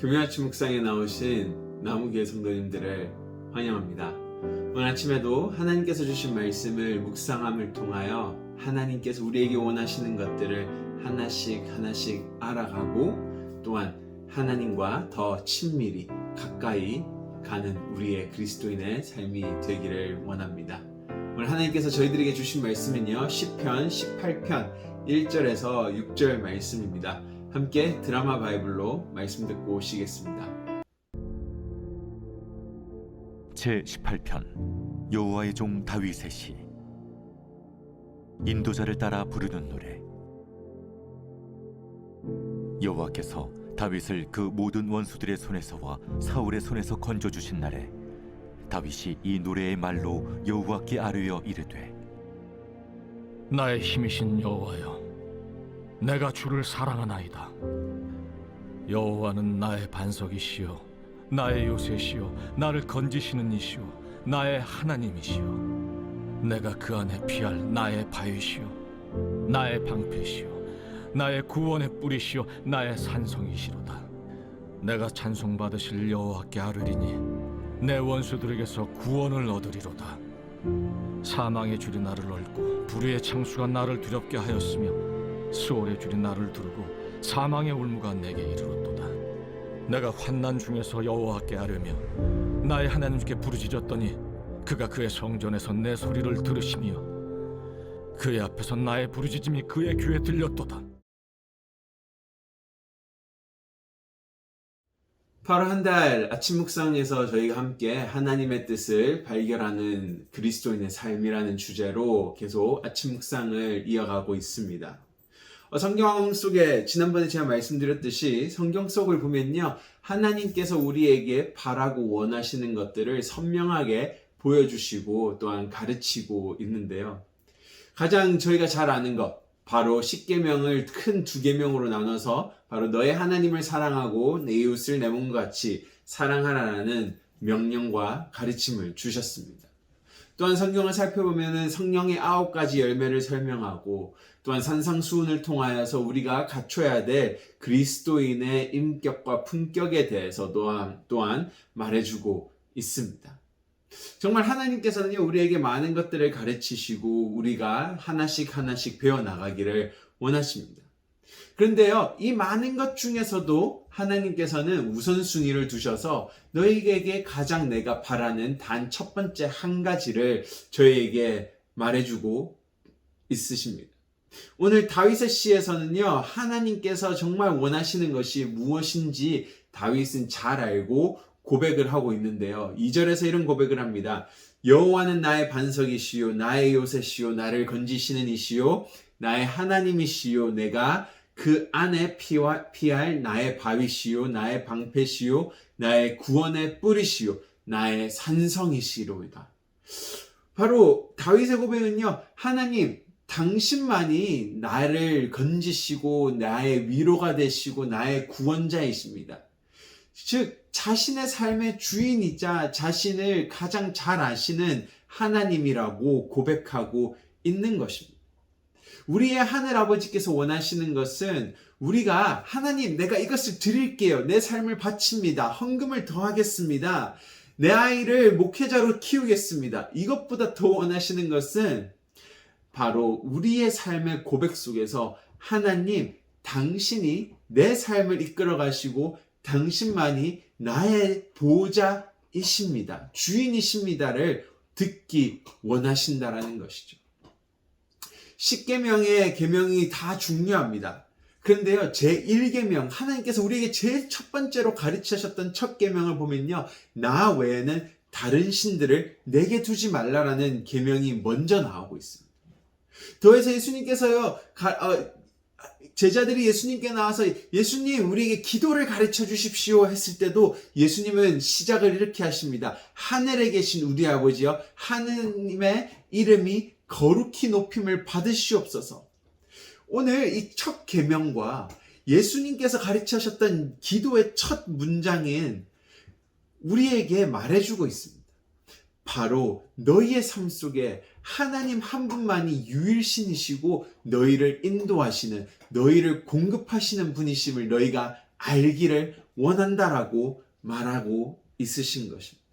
금요 아침 묵상에 나오신 나무교회 성도님들을 환영합니다. 오늘 아침에도 하나님께서 주신 말씀을 묵상함을 통하여 하나님께서 우리에게 원하시는 것들을 하나씩 하나씩 알아가고 또한 하나님과 더 친밀히 가까이 가는 우리의 그리스도인의 삶이 되기를 원합니다. 오늘 하나님께서 저희들에게 주신 말씀은요. 10편 18편 1절에서 6절 말씀입니다. 함께 드라마 바이블로 말씀 듣고 오시겠습니다. 제 18편 여호와의 종 다윗의 시 인도자를 따라 부르는 노래 여호와께서 다윗을 그 모든 원수들의 손에서와 사울의 손에서 건져 주신 날에 다윗이 이 노래의 말로 여호와께 아뢰어 이르되 나의 힘이신 여호와여 내가 주를 사랑하나이다. 여호와는 나의 반석이시요 나의 요새시요 나를 건지시는 이시요 나의 하나님이시요. 내가 그 안에 피할 나의 바위시요 나의 방패시요 나의 구원의 뿌리시요 나의 산성이시로다. 내가 찬송받으실 여호와께 아뢰리니 내 원수들에게서 구원을 얻으리로다. 사망의 줄이 나를 얽고 불의의 창수가 나를 두렵게 하였으며 수월의 줄이 나를 두르고 사망의 울무가 내게 이르렀도다 내가 환난 중에서 여호와께 아뢰며 나의 하나님께 부르짖었더니 그가 그의 성전에서 내 소리를 들으시며 그의 앞에서 나의 부르짖음이 그의 귀에 들렸도다 8월 한달 아침 묵상에서 저희가 함께 하나님의 뜻을 발견하는 그리스도인의 삶이라는 주제로 계속 아침 묵상을 이어가고 있습니다. 어, 성경 속에 지난번에 제가 말씀드렸듯이 성경 속을 보면요. 하나님께서 우리에게 바라고 원하시는 것들을 선명하게 보여주시고 또한 가르치고 있는데요. 가장 저희가 잘 아는 것, 바로 십계명을 큰 두 계명으로 나눠서 바로 너의 하나님을 사랑하고 내 이웃을 내 몸과 같이 사랑하라는 명령과 가르침을 주셨습니다. 또한 성경을 살펴보면 성령의 아홉 가지 열매를 설명하고 또한 산상수훈을 통하여서 우리가 갖춰야 될 그리스도인의 인격과 품격에 대해서 또한, 또한 말해주고 있습니다. 정말 하나님께서는요, 우리에게 많은 것들을 가르치시고 우리가 하나씩 하나씩 배워나가기를 원하십니다. 그런데요, 이 많은 것 중에서도 하나님께서는 우선순위를 두셔서 너희에게 가장 내가 바라는 단 첫 번째 한 가지를 저희에게 말해주고 있으십니다. 오늘 다윗의 시에서는요, 하나님께서 정말 원하시는 것이 무엇인지 다윗은 잘 알고 고백을 하고 있는데요. 2절에서 이런 고백을 합니다. 여호와는 나의 반석이시요 나의 요새시요 나를 건지시는 이시요 나의 하나님이시요 내가 그 안에 피와 피할 나의 바위시요 나의 방패시요 나의 구원의 뿌리시요 나의 산성이시로이다. 바로 다윗의 고백은요. 하나님 당신만이 나를 건지시고 나의 위로가 되시고 나의 구원자이십니다. 즉 자신의 삶의 주인이자 자신을 가장 잘 아시는 하나님이라고 고백하고 있는 것입니다. 우리의 하늘 아버지께서 원하시는 것은 우리가 하나님 내가 이것을 드릴게요. 내 삶을 바칩니다. 헌금을 더하겠습니다. 내 아이를 목회자로 키우겠습니다. 이것보다 더 원하시는 것은 바로 우리의 삶의 고백 속에서 하나님 당신이 내 삶을 이끌어 가시고 당신만이 나의 보호자이십니다. 주인이십니다를 듣기 원하신다라는 것이죠. 십계명의 계명이 다 중요합니다. 그런데요, 제 1계명, 하나님께서 우리에게 제일 첫 번째로 가르치셨던 첫 계명을 보면요, 나 외에는 다른 신들을 내게 두지 말라라는 계명이 먼저 나오고 있습니다. 더해서 예수님께서요, 가, 어, 제자들이 예수님께 나와서 예수님 우리에게 기도를 가르쳐 주십시오 했을 때도 예수님은 시작을 이렇게 하십니다. 하늘에 계신 우리 아버지여 하느님의 이름이 거룩히 높임을 받으시옵소서. 오늘 이 첫 계명과 예수님께서 가르치셨던 기도의 첫 문장인 우리에게 말해주고 있습니다. 바로 너희의 삶 속에 하나님 한 분만이 유일신이시고 너희를 인도하시는 너희를 공급하시는 분이심을 너희가 알기를 원한다라고 말하고 있으신 것입니다.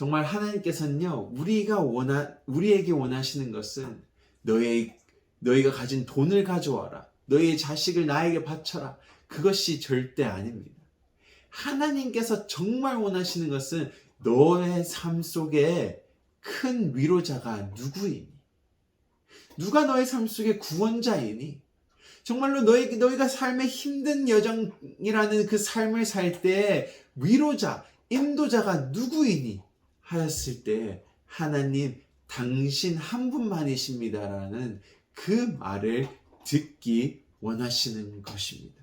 정말 하나님께서는요, 우리가 원하, 우리에게 원하시는 것은 너의, 너희가 가진 돈을 가져와라. 너의 자식을 나에게 바쳐라. 그것이 절대 아닙니다. 하나님께서 정말 원하시는 것은 너의 삶 속에 큰 위로자가 누구이니? 누가 너의 삶 속에 구원자이니? 정말로 너희, 너희가 삶의 힘든 여정이라는 그 삶을 살 때 위로자, 인도자가 누구이니? 하였을 때 하나님 당신 한 분만이십니다라는 그 말을 듣기 원하시는 것입니다.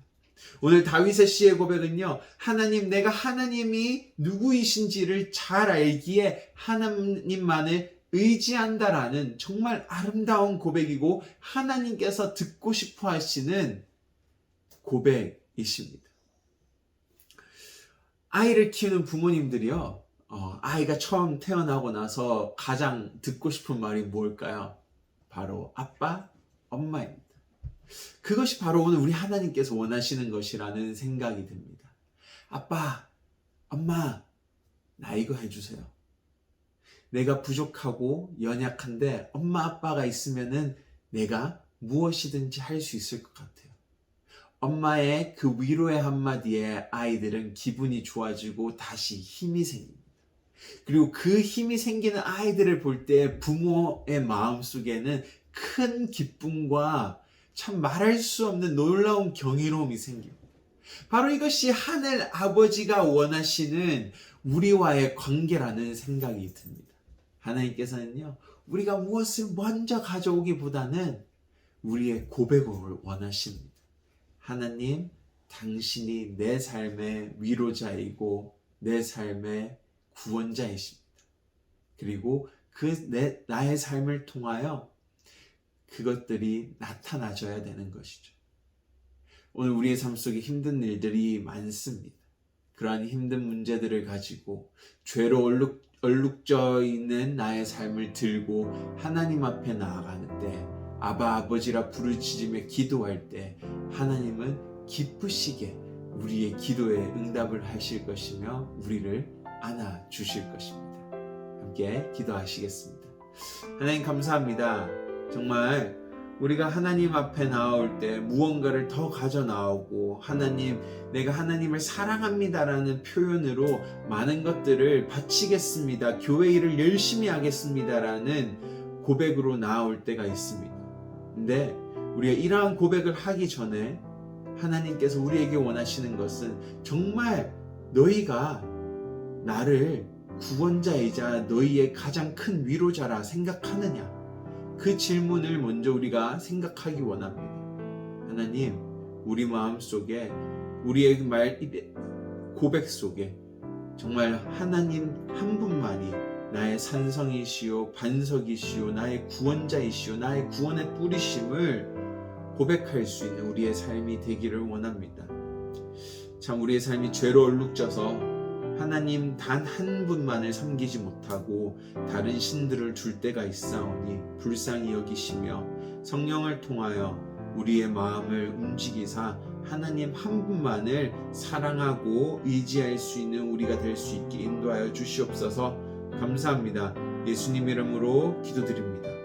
오늘 다윗의 시의 고백은요, 하나님, 내가 하나님이 누구이신지를 잘 알기에 하나님만을 의지한다라는 정말 아름다운 고백이고, 하나님께서 듣고 싶어 하시는 고백이십니다. 아이를 키우는 부모님들이요, 어, 아이가 처음 태어나고 나서 가장 듣고 싶은 말이 뭘까요? 바로 아빠, 엄마입니다. 그것이 바로 오늘 우리 하나님께서 원하시는 것이라는 생각이 듭니다. 아빠, 엄마, 나 이거 해주세요. 내가 부족하고 연약한데 엄마, 아빠가 있으면은 내가 무엇이든지 할 수 있을 것 같아요. 엄마의 그 위로의 한마디에 아이들은 기분이 좋아지고 다시 힘이 생깁니다. 그리고 그 힘이 생기는 아이들을 볼 때 부모의 마음 속에는 큰 기쁨과 참 말할 수 없는 놀라운 경이로움이 생깁니다. 바로 이것이 하늘 아버지가 원하시는 우리와의 관계라는 생각이 듭니다. 하나님께서는요, 우리가 무엇을 먼저 가져오기보다는 우리의 고백을 원하십니다. 하나님, 당신이 내 삶의 위로자이고 내 삶의 구원자이십니다. 그리고 그 내, 나의 삶을 통하여 그것들이 나타나져야 되는 것이죠. 오늘 우리의 삶 속에 힘든 일들이 많습니다. 그러한 힘든 문제들을 가지고 죄로 얼룩, 얼룩져 있는 나의 삶을 들고 하나님 앞에 나아가는데 아바 아버지라 부르짖으며 기도할 때 하나님은 기쁘시게 우리의 기도에 응답을 하실 것이며 우리를 안아 주실 것입니다. 함께 기도하시겠습니다. 하나님 감사합니다. 정말 우리가 하나님 앞에 나올 때 무언가를 더 가져 나오고 하나님 내가 하나님을 사랑합니다라는 표현으로 많은 것들을 바치겠습니다. 교회 일을 열심히 하겠습니다라는 고백으로 나올 때가 있습니다. 근데 우리가 이러한 고백을 하기 전에 하나님께서 우리에게 원하시는 것은 정말 너희가 나를 구원자이자 너희의 가장 큰 위로자라 생각하느냐? 그 질문을 먼저 우리가 생각하기 원합니다. 하나님, 우리 마음 속에 우리의 말 고백 속에 정말 하나님 한 분만이 나의 산성이시요 반석이시요 나의 구원자이시요 나의 구원의 뿌리심을 고백할 수 있는 우리의 삶이 되기를 원합니다. 참 우리의 삶이 죄로 얼룩져서 하나님 단 한 분만을 섬기지 못하고 다른 신들을 둘 때가 있사오니 불쌍히 여기시며 성령을 통하여 우리의 마음을 움직이사 하나님 한 분만을 사랑하고 의지할 수 있는 우리가 될 수 있게 인도하여 주시옵소서 감사합니다. 예수님 이름으로 기도드립니다.